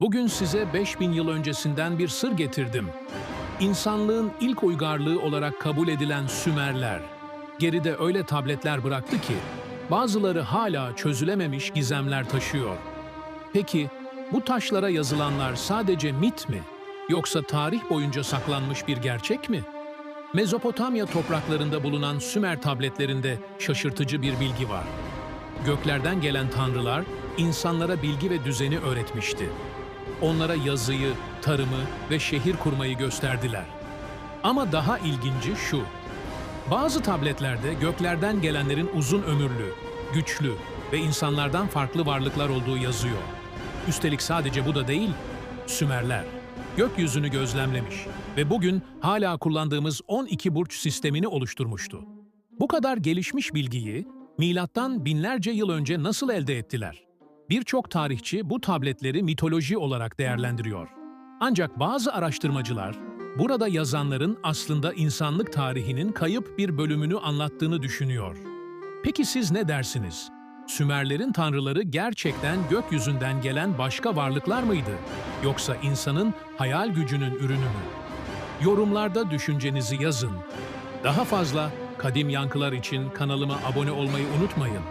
Bugün size 5000 yıl öncesinden bir sır getirdim. İnsanlığın ilk uygarlığı olarak kabul edilen Sümerler, geride öyle tabletler bıraktı ki, bazıları hala çözülememiş gizemler taşıyor. Peki, bu taşlara yazılanlar sadece mit mi? Yoksa tarih boyunca saklanmış bir gerçek mi? Mezopotamya topraklarında bulunan Sümer tabletlerinde şaşırtıcı bir bilgi var. Göklerden gelen tanrılar insanlara bilgi ve düzeni öğretmişti. Onlara yazıyı, tarımı ve şehir kurmayı gösterdiler. Ama daha ilginci şu. Bazı tabletlerde göklerden gelenlerin uzun ömürlü, güçlü ve insanlardan farklı varlıklar olduğu yazıyor. Üstelik sadece bu da değil, Sümerler gökyüzünü gözlemlemiş ve bugün hala kullandığımız 12 burç sistemini oluşturmuştu. Bu kadar gelişmiş bilgiyi milattan binlerce yıl önce nasıl elde ettiler? Birçok tarihçi bu tabletleri mitoloji olarak değerlendiriyor. Ancak bazı araştırmacılar burada yazanların aslında insanlık tarihinin kayıp bir bölümünü anlattığını düşünüyor. Peki siz ne dersiniz? Sümerlerin tanrıları gerçekten gökyüzünden gelen başka varlıklar mıydı? Yoksa insanın hayal gücünün ürünü mü? Yorumlarda düşüncenizi yazın. Daha fazla kadim yankılar için kanalıma abone olmayı unutmayın.